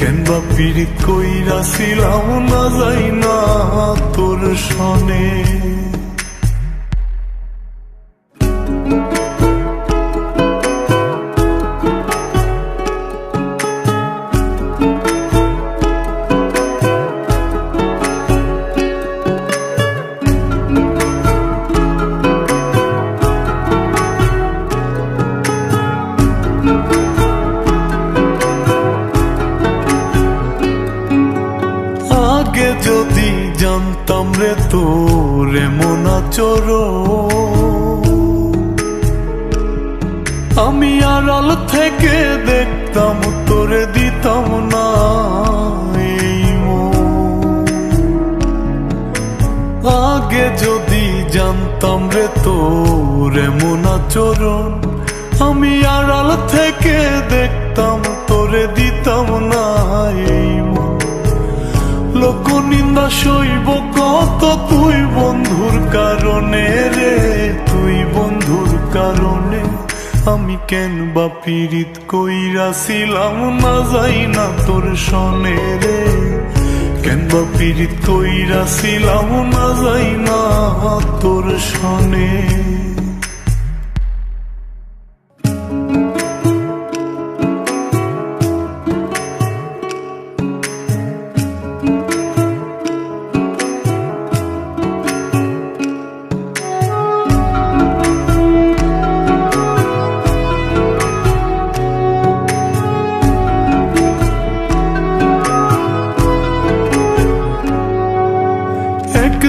কেন বা পীড়িত কইরা ছিলাম না যাই না তোর সনে। রে তোর এমন আচরণ। আমি আড়াল থেকে দেখতাম তোরে দিতাম না আগে যদি জানতাম রে তোর এমন আচরণ, আমি আড়াল থেকে দেখতাম নিন্দা সইব কত তুই বন্ধুর কারণে রে? তুই বন্ধুর কারণে আমি কেন বা পীড়িত কইরাছিলাম না যাই না তোর সনে রে? কেন বা পীড়িত কইরাছিলাম না যাই না তোর সনে?